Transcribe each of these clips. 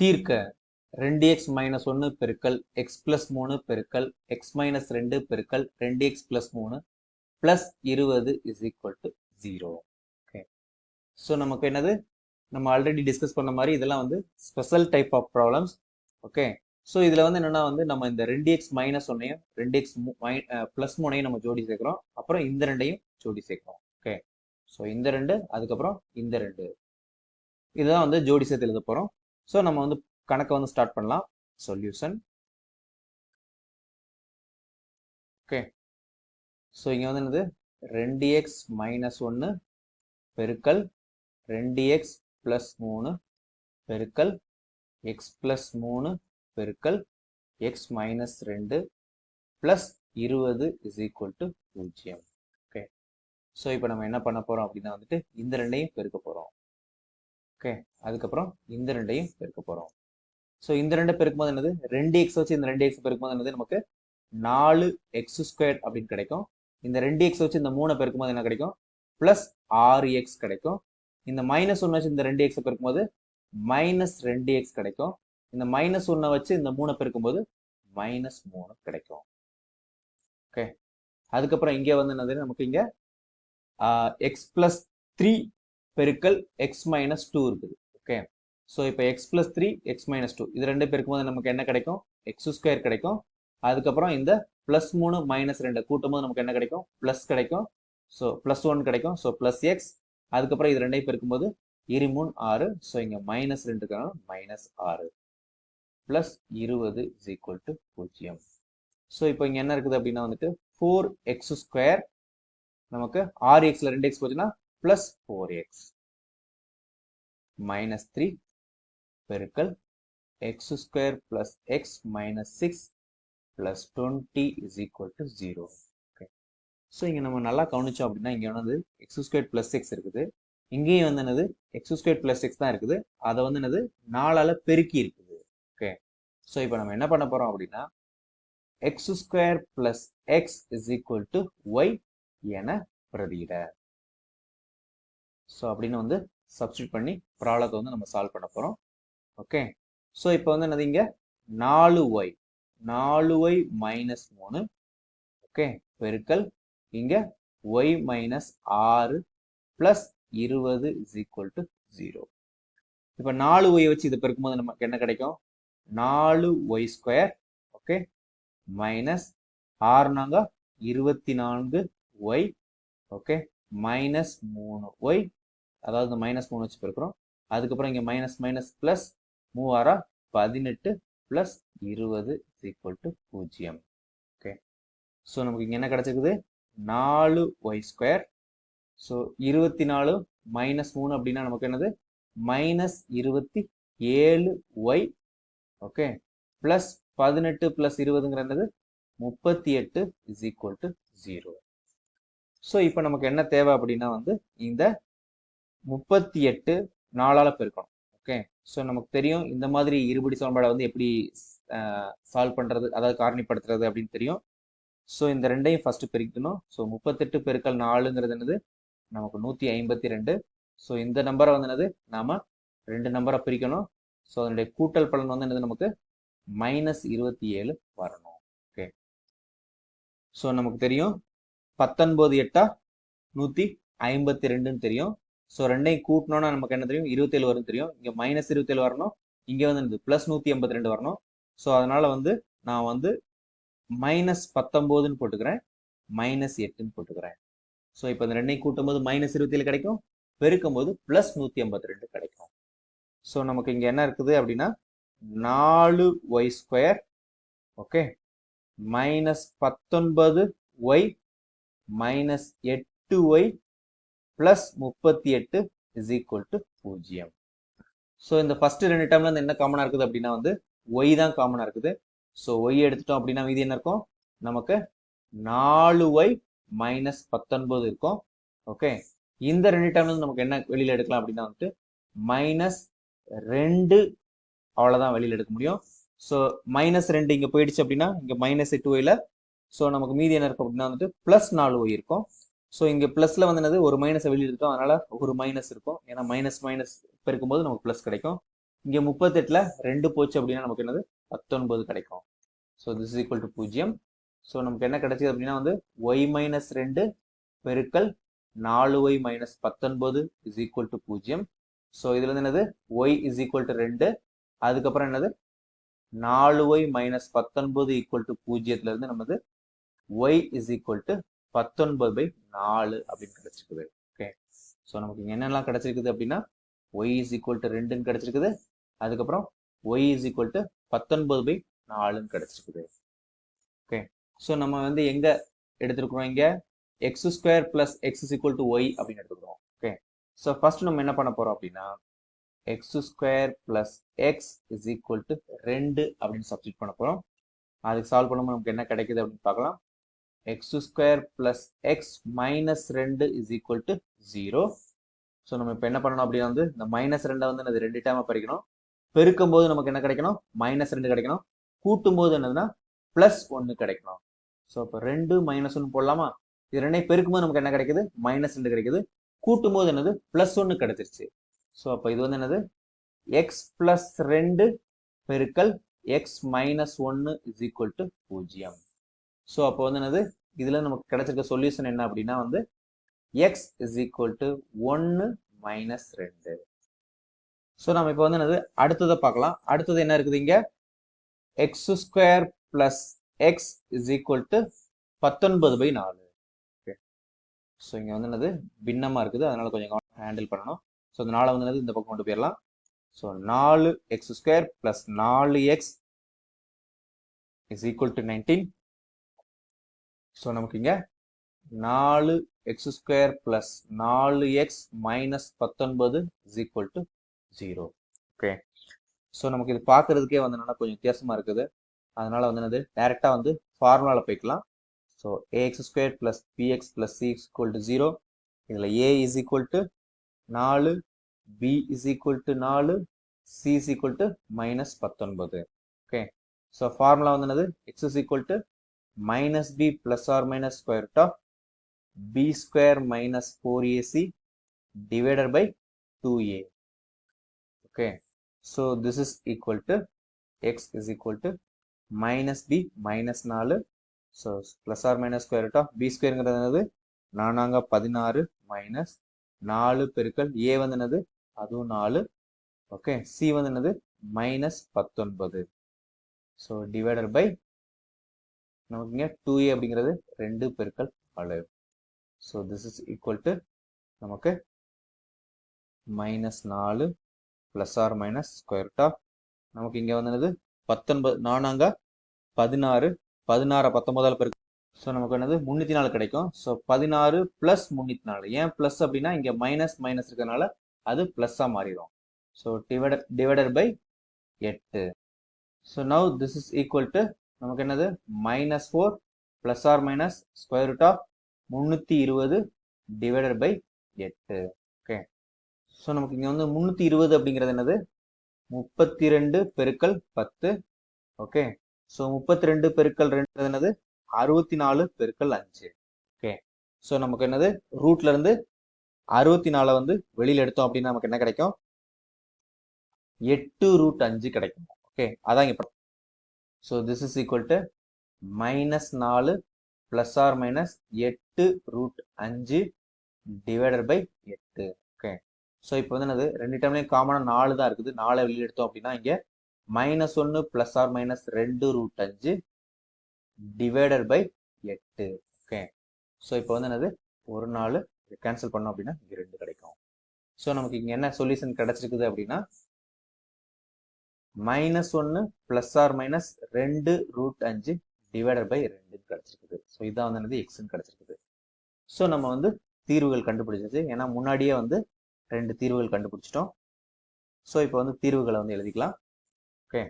தீர்க்க. ரெண்டு X minus ஒன்று பெருக்கல் எக்ஸ் பிளஸ் மூணு பெருக்கல் எக்ஸ் மைனஸ் ரெண்டு பெருக்கல் ரெண்டு எக்ஸ் பிளஸ் மூணு பிளஸ் இருபது is equal to zero okay so நமக்கு என்னது? நம்ம ஆல்ரெடி டிஸ்கஸ் பண்ண மாதிரி இதெல்லாம் வந்து special type of problems okay so இதில் வந்து என்னென்னா வந்து நம்ம இந்த ரெண்டு எக்ஸ் மைனஸ் ஒன்னையும் ரெண்டு எக்ஸ் ப்ளஸ் மூணையும் நம்ம ஜோடி சேர்க்குறோம். அப்புறம் இந்த ரெண்டையும் ஜோடி சேர்க்குறோம். ஓகே ஸோ இந்த ரெண்டு அதுக்கப்புறம் இந்த ரெண்டு. இதுதான் வந்து ஜோடி சேர்த்து எழுத போகிறோம் ஸோ நம்ம வந்து கணக்கை வந்து ஸ்டார்ட் பண்ணலாம். சொல்யூஷன் ஓகே ஸோ இங்கே வந்து என்னது? ரெண்டு எக்ஸ் மைனஸ் ஒன்று பெருக்கல் ரெண்டு எக்ஸ் ப்ளஸ் மூணு பெருக்கல் எக்ஸ் ப்ளஸ் மூணு பெருக்கல் எக்ஸ் மைனஸ் ரெண்டு ப்ளஸ் இருபது இஸ் ஈக்குவல் டு பூஜ்ஜியம். ஓகே ஸோ இப்போ நம்ம என்ன பண்ண போகிறோம் அப்படின்னா வந்துட்டு இந்த ரெண்டையும் பெருக்க போகிறோம் ஓகே அதுக்கப்புறம் இந்த ரெண்டையும் பெருக்க போகிறோம் ஸோ இந்த ரெண்டை பெருக்கும்போது என்னது? ரெண்டு எக்ஸ் வச்சு இந்த ரெண்டு எக்ஸ் பெருக்கும்போது என்னது? நமக்கு நாலு எக்ஸ் ஸ்கொயர் அப்படின்னு கிடைக்கும். இந்த ரெண்டு எக்ஸ் வச்சு இந்த மூணை பெருக்கும்போது என்ன கிடைக்கும்? ப்ளஸ் ஆறு எக்ஸ் கிடைக்கும். இந்த மைனஸ் ஒன்று வச்சு இந்த ரெண்டு எக்ஸை பெருக்கும்போது மைனஸ் ரெண்டு எக்ஸ் கிடைக்கும். இந்த மைனஸ் ஒன்றை வச்சு இந்த மூணை பெருக்கும்போது மைனஸ் மூணு கிடைக்கும். ஓகே அதுக்கப்புறம் இங்கே வந்து என்னது? நமக்கு இங்கே எக்ஸ் ப்ளஸ் த்ரீ பெருக்கல் எக்ஸ் மைனஸ் டூ இருக்குது. ஓகே ஸோ இப்போ x plus three x minus two இது ரெண்டு பெருக்கும்போது நமக்கு என்ன கிடைக்கும்? எக்ஸ் ஸ்கொயர் கிடைக்கும். அதுக்கப்புறம் இந்த ப்ளஸ் மூணு மைனஸ் ரெண்டு கூட்டும் போது நமக்கு என்ன கிடைக்கும்? ப்ளஸ் கிடைக்கும். ஸோ ப்ளஸ் ஒன் கிடைக்கும். ஸோ ப்ளஸ் எக்ஸ் அதுக்கப்புறம் இது ரெண்டையும் பெருக்கும்போது இருமூணு ஆறு. ஸோ இங்கே மைனஸ் ரெண்டுக்கான மைனஸ் ஆறு. ப்ளஸ் இருபது இஸ் ஈக்குவல் டு பூஜ்ஜியம். ஸோ இப்போ இங்கே என்ன இருக்குது அப்படின்னா வந்துட்டு ஃபோர் எக்ஸ் ஸ்கொயர் நமக்கு ஆறு எக்ஸில் ரெண்டு எக்ஸ் போச்சுன்னா plus four x minus three பெருக்கல் x square plus x minus six plus twenty is equal to zero okay so இங்கே நம்ம நல்லா கவனிச்சோம் அப்படின்னா இங்கே வந்து எக்ஸ் ஸ்கொயர் ப்ளஸ் சிக்ஸ் இருக்குது. இங்கேயும் வந்து என்னது? எக்ஸ் ஸ்கொயர் பிளஸ் சிக்ஸ் தான் இருக்குது. அதை வந்து என்னது? நாலால் பெருக்கி இருக்குது. ஓகே ஸோ இப்போ நம்ம என்ன பண்ண போகிறோம் அப்படின்னா x square plus x is equal to y என பிரதியிட. ஸோ அப்படின்னு வந்து சப்ஸ்டியூட் பண்ணி ப்ராப்ளத்தை வந்து நம்ம சால்வ் பண்ண போகிறோம் ஓகே ஸோ இப்போ வந்து என்னது இங்கே? நாலு ஒய் நாலு ஒய் மைனஸ் மூணு. ஓகே பெருக்கல். இங்கே ஒய் மைனஸ் ஆறு ப்ளஸ் இருபது இஸ் ஈக்குவல் டு ஜீரோ இப்போ நாலு ஒய் வச்சு இதை பெருக்கும்போது நமக்கு என்ன கிடைக்கும்? நாலு ஒய் ஸ்கொயர் ஓகே மைனஸ் ஆறுனாங்க. இருபத்தி நான்கு ஒய் ஓகே மைனஸ் மூணு ஒய் அதாவது மைனஸ் மூணு வச்சு பெருக்கிறோம் அதுக்கப்புறம் இங்கே மைனஸ் மைனஸ் ப்ளஸ் மூவாரா பதினெட்டு ப்ளஸ் இருபது ஈக்குவல் டு பூஜ்ஜியம். ஓகே ஸோ நமக்கு இங்கே என்ன கிடச்சிருக்குது? நாலு ஒய் ஸ்கொயர் ஸோ இருபத்தி நாலு மைனஸ் மூணு அப்படின்னா நமக்கு என்னது? மைனஸ் இருபத்தி ஏழு ஒய் ஓகே ப்ளஸ் பதினெட்டு ப்ளஸ் இருபதுங்கிற என்னது? முப்பத்தி எட்டு is equal to zero so இப்போ நமக்கு என்ன தேவை அப்படின்னா வந்து இந்த முப்பத்தி எட்டு நாலால் பெருக்கணும். ஓகே ஸோ நமக்கு தெரியும் இந்த மாதிரி இருபடி சமன்பாடை வந்து எப்படி சால்வ் பண்ணுறது அதாவது காரணிப்படுத்துறது அப்படின்னு தெரியும். ஸோ இந்த ரெண்டையும் ஃபஸ்ட்டு பெருக்கணும் ஸோ முப்பத்தெட்டு பெருக்கல் நாலுங்கிறது என்னது? நமக்கு நூற்றி ஐம்பத்தி ரெண்டு. ஸோ இந்த நம்பரை வந்து என்னது? நாம் ரெண்டு நம்பரை பிரிக்கணும். ஸோ அதனுடைய கூட்டல் பலன் வந்து என்னது நமக்கு? மைனஸ் இருபத்தி ஏழு வரணும். ஓகே ஸோ நமக்கு தெரியும். பத்தொன்பது எட்டா நூற்றி ஐம்பத்தி ரெண்டுன்னு தெரியும். ஸோ ரெண்டையும் கூட்டினோன்னா நமக்கு என்ன தெரியும்? இருபத்தேழு வரும் தெரியும். இங்கே மைனஸ் இருபத்தேழு வரணும். இங்கே வந்து ப்ளஸ் நூற்றி ஐம்பத்தி ரெண்டு வரணும். ஸோ அதனால் வந்து நான் வந்து மைனஸ் பத்தொம்போதுன்னு போட்டுக்கிறேன். மைனஸ் எட்டுன்னு போட்டுக்கிறேன். ஸோ இப்போ இந்த ரெண்டையும் கூட்டும் போது மைனஸ் இருபத்தேழு கிடைக்கும். பெருக்கும் போது ப்ளஸ் நூற்றி ஐம்பத்தி ரெண்டு கிடைக்கும். ஸோ நமக்கு இங்கே என்ன இருக்குது அப்படின்னா நாலு ஒய் ஸ்கொயர் ஓகே மைனஸ் பத்தொன்பது ஒய் மைனஸ் எட்டு ஒய் ப்ளஸ் முப்பத்தி எட்டு இஸ் ஈக்குவல் டு பூஜ்ஜியம். ஸோ இந்த ஃபர்ஸ்ட் ரெண்டு டேர்ம்ல இருந்து என்ன காமனாக இருக்குது அப்படின்னா வந்து ஒய் தான் காமனாக இருக்குது. ஸோ ஒய் எடுத்துட்டோம் அப்படின்னா மீதி என்ன இருக்கும்? நமக்கு நாலு ஒய் மைனஸ் பத்தொன்பது இருக்கும். ஓகே இந்த ரெண்டு டேர்ம்ல இருந்து நமக்கு என்ன வெளியில் எடுக்கலாம் அப்படின்னா வந்துட்டு மைனஸ் ரெண்டு அவ்வளோதான் வெளியில் எடுக்க முடியும். ஸோ மைனஸ் ரெண்டு இங்கே போயிடுச்சு அப்படின்னா இங்கே மைனஸ் எட்டு ஒயில் ஸோ நமக்கு மீதி என்ன இருக்கும் அப்படின்னா வந்துட்டு ப்ளஸ் நாலு ஒய் இருக்கும். ஸோ இங்கே ப்ளஸில் வந்து என்னது? ஒரு மைனஸை வெளியே எடுத்தோம் அதனால் ஒரு மைனஸ் இருக்கும். ஏன்னா மைனஸ் மைனஸ் பெருக்கும்போது நமக்கு ப்ளஸ் கிடைக்கும். இங்கே முப்பத்தெட்டில் ரெண்டு போச்சு அப்படின்னா நமக்கு என்னது? பத்தொன்பது கிடைக்கும். ஸோ திஸ் ஈக்குவல் டு பூஜ்ஜியம். ஸோ நமக்கு என்ன கிடைச்சது அப்படின்னா வந்து ஒய் மைனஸ் ரெண்டு பெருக்கல் நாலு ஒய் மைனஸ் பத்தொன்பது இஸ் ஈக்குவல் டு பூஜ்ஜியம். ஸோ இதுல வந்து என்னது? ஒய் இஸ் ஈக்குவல் டு ரெண்டு. அதுக்கப்புறம் என்னது? நாலு ஒய் மைனஸ் பத்தொன்பது ஈக்குவல் டு பூஜ்ஜியத்துல இருந்து நமது ஒய் இஸ் ஈக்குவல் டு பத்தொன்பது பை நாலு அப்படின்னு கிடைச்சிருக்குது. ஓகே ஸோ நமக்கு இங்க என்னெல்லாம் கிடைச்சிருக்குது அப்படின்னா ஒய் இஸ் ஈக்குவல் டு ரெண்டுன்னு கிடைச்சிருக்குது. அதுக்கப்புறம் ஒய் இஸ் ஈக்குவல் டு பத்தொன்பது பை நாலுன்னு கிடைச்சிருக்குது. ஓகே ஸோ நம்ம வந்து எங்க எடுத்திருக்கிறோம் இங்க? X square plus x is equal to y அப்படின்னு எடுத்துக்கிறோம் ஓகே ஸோ ஃபர்ஸ்ட் நம்ம என்ன பண்ண போறோம் அப்படின்னா x square plus x is equal to ரெண்டு அப்படின்னு சப்ஸ்டியூட் பண்ண போகிறோம் அதுக்கு சால்வ் பண்ணும்போது நமக்கு என்ன கிடைக்குது அப்படின்னு பார்க்கலாம். X square plus x minus ரெண்டு is equal to zero so நம்ம இப்போ என்ன பண்ணணும் அப்படின்னா வந்து இந்த மைனஸ் ரெண்டை வந்து என்னது ரெண்டு டைமாக பறிக்கணும். பெருக்கும் போது நமக்கு என்ன கிடைக்கணும்? மைனஸ் ரெண்டு கிடைக்கணும். கூட்டும் போது என்னதுன்னா ப்ளஸ் ஒன்று கிடைக்கணும். ஸோ அப்போ ரெண்டு மைனஸ் ஒன்று போடலாமா? இது ரெண்டையும் பெருக்கும் போது நமக்கு என்ன கிடைக்குது? மைனஸ் ரெண்டு கிடைக்குது. கூட்டும் போது என்னது? ப்ளஸ் ஒன்று கிடைச்சிருச்சு. ஸோ அப்போ இது வந்து என்னது? எக்ஸ் ப்ளஸ் ரெண்டு பெருக்கல் எக்ஸ் மைனஸ் ஒன்று இஸ் ஈக்குவல் டு பூஜ்ஜியம். ஸோ அப்போ வந்து என்னது? இதில் நமக்கு கிடைச்சிருக்க சொல்யூஷன் என்ன அப்படின்னா வந்து எக்ஸ் இஸ் ஈக்குவல் டு ஒன்று மைனஸ் ரெண்டு. ஸோ நம்ம இப்போ வந்து என்னது? அடுத்ததை பார்க்கலாம். அடுத்தது என்ன இருக்குது இங்கே? X square plus x is equal to பத்தொன்பது பை நாலு. ஓகே ஸோ இங்கே வந்து என்னது? பின்னமாக இருக்குது. அதனால் கொஞ்சம் ஹேண்டில் பண்ணணும். ஸோ இந்த நாளை வந்து என்னது? இந்த பக்கம் கொண்டு போயிடலாம். ஸோ நாலு எக்ஸ் ஸ்கொயர் ப்ளஸ் நாலு x is equal to nineteen so நமக்கு இங்கே நாலு எக்ஸ் ஸ்கொயர் பிளஸ் நாலு எக்ஸ் மைனஸ் பத்தொன்பது is equal to zero okay so நமக்கு இது பார்க்கறதுக்கே வந்து என்னன்னா கொஞ்சம் வித்தியாசமாக இருக்குது. அதனால வந்து என்னது? டைரெக்டாக வந்து ஃபார்முலாவில் போய்க்கலாம். So ax square plus bx plus c equal to zero இதில் ஏ இஸ் ஈக்குவல் டு நாலு பி இஸ் ஈக்குவல் டு நாலு c is equal to minus பத்தொன்பது. ஓகே ஸோ ஃபார்முலா வந்து என்னது? X is equal to minus b plus or minus square root of b square minus 4ac divided by 2a. Okay, so this is equal to x is equal to minus b minus 4 so plus or minus square root of b square என்னது நானாங்க பதினாறு minus நாலு பெருக்கல் a வந்து என்னது அதுவும் 4 okay C வந்து என்னது minus பத்தொன்பது ஸோ டிவைடட் பை நமக்கு இங்கே டூ ஏ அப்படிங்கிறது ரெண்டு பெருக்கள் அளவு so this is equal to நமக்கு மைனஸ் நாலு plus or minus square top நமக்கு இங்கே வந்து பத்தொன்பது நானாங்க பதினாறு பதினாறு பத்தொன்பதால் பெருக்கு. ஸோ நமக்கு என்னது? முந்நூற்றி நாலு கிடைக்கும். ஸோ பதினாறு ப்ளஸ் முந்நூற்றி நாலு. ஏன் ப்ளஸ் அப்படின்னா இங்கே மைனஸ் மைனஸ் இருக்கிறதுனால அது ப்ளஸ்ஸாக மாறிடும். ஸோ டிவைடர் டிவைடர் பை எட்டு. So now this is equal to நமக்கு என்னது? Minus four plus or minus square root of முந்நூற்றி இருபது டிவைடட் பை எட்டு. ஓகே ஸோ நமக்கு இங்கே வந்து முந்நூற்றி இருபது அப்படிங்கிறது என்னது? முப்பத்தி ரெண்டு பெருக்கல் பத்து. ஓகே ஸோ முப்பத்தி ரெண்டு பெருக்கல் ரெண்டு என்னது? அறுபத்தி நாலு பெருக்கல் அஞ்சு. ஓகே ஸோ நமக்கு என்னது? ரூட்ல இருந்து அறுபத்தி நாலை வந்து வெளியில் எடுத்தோம் அப்படின்னா நமக்கு என்ன கிடைக்கும்? எட்டு ரூட் அஞ்சு கிடைக்கும். ஓகே அதான் இங்கே so this is equal to minus நாலு ப்ளஸ் ஆர் மைனஸ் எட்டு ரூட் அஞ்சு டிவைடட் பை எட்டு ஓகே ஸோ இப்போ வந்து என்னது? ரெண்டு டைம்லையும் காமனாக நாலு தான் இருக்குது. நாலை வெளியே எடுத்தோம் அப்படின்னா இங்கே மைனஸ் ஒன்று ப்ளஸ் ஆர் மைனஸ் ரெண்டு ரூட் அஞ்சு டிவைடட் பை எட்டு ஓகே ஸோ இப்போ வந்து என்னது? ஒரு நாள் கேன்சல் பண்ணோம் அப்படின்னா இங்கே ரெண்டு கிடைக்கும். ஸோ நமக்கு இங்கே என்ன சொல்யூஷன் கிடச்சிருக்குது அப்படின்னா மைனஸ் ஒன்று ப்ளஸ் ஆர் மைனஸ் ரெண்டு ரூட் அஞ்சு டிவைடட் பை ரெண்டுன்னு கிடச்சிருக்குது. ஸோ இதான் வந்து என்னது? எக்ஸ்ன்னு கிடச்சிருக்குது. ஸோ நம்ம வந்து தீர்வுகள் கண்டுபிடிச்சிருச்சு ஏன்னா முன்னாடியே வந்து ரெண்டு தீர்வுகள் கண்டுபிடிச்சிட்டோம். ஸோ இப்போ வந்து தீர்வுகளை வந்து எழுதிக்கலாம். ஓகே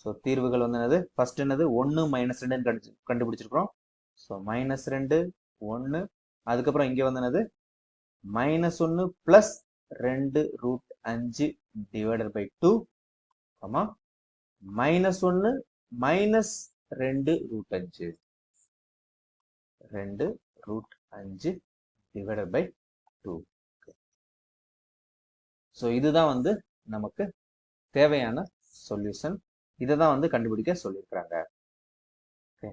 ஸோ தீர்வுகள் வந்து என்னது? ஃபர்ஸ்ட் என்னது? ஒன்று மைனஸ் ரெண்டுன்னு கண்டு கண்டுபிடிச்சிருக்கிறோம். ஸோ மைனஸ் ரெண்டு ஒன்று அதுக்கப்புறம் இங்கே வந்து என்னது? மைனஸ் ஒன்று ப்ளஸ் ரெண்டு ரூட் அஞ்சு டிவைடட் பை டூ ஆமா? மைனஸ் ஒன்று மைனஸ் ரெண்டு ரூட் அஞ்சு. ரெண்டு ரூட் அஞ்சு டிவைடட் பை டூ ஸோ இதுதான் வந்து நமக்கு தேவையான சொல்யூஷன் இதை தான் வந்து கண்டுபிடிக்க சொல்லியிருக்கிறாங்க. ஓகே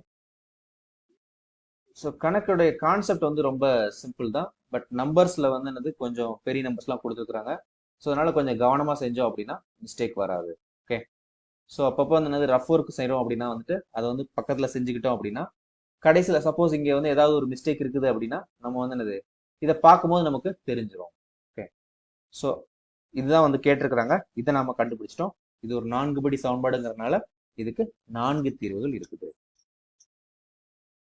ஸோ கணக்குடைய கான்செப்ட் வந்து ரொம்ப சிம்பிள் தான். பட் நம்பர்ஸ்ல வந்து என்னது? கொஞ்சம் பெரிய நம்பர்ஸ்லாம் கொடுத்துருக்குறாங்க. ஸோ அதனால கொஞ்சம் கவனமாக செஞ்சோம் அப்படின்னா மிஸ்டேக் வராது. ஸோ அப்பப்போ வந்து என்னது ரஃப் ஒர்க் செய்கிறோம் அப்படின்னா வந்துட்டு அதை வந்து பக்கத்தில் செஞ்சுக்கிட்டோம் அப்படின்னா கடைசியில் சப்போஸ் இங்கே வந்து ஏதாவது ஒரு மிஸ்டேக் இருக்குது அப்படின்னா நம்ம வந்து என்னது இதை பார்க்கும்போது நமக்கு தெரிஞ்சிடும் ஓகே ஸோ இதுதான் வந்து கேட்டிருக்கிறாங்க. இதை நாம கண்டுபிடிச்சிட்டோம். இது ஒரு நான்கு படி சமன்பாடுங்கிறதுனால இதுக்கு நான்கு தீர்வுகள் இருக்குது.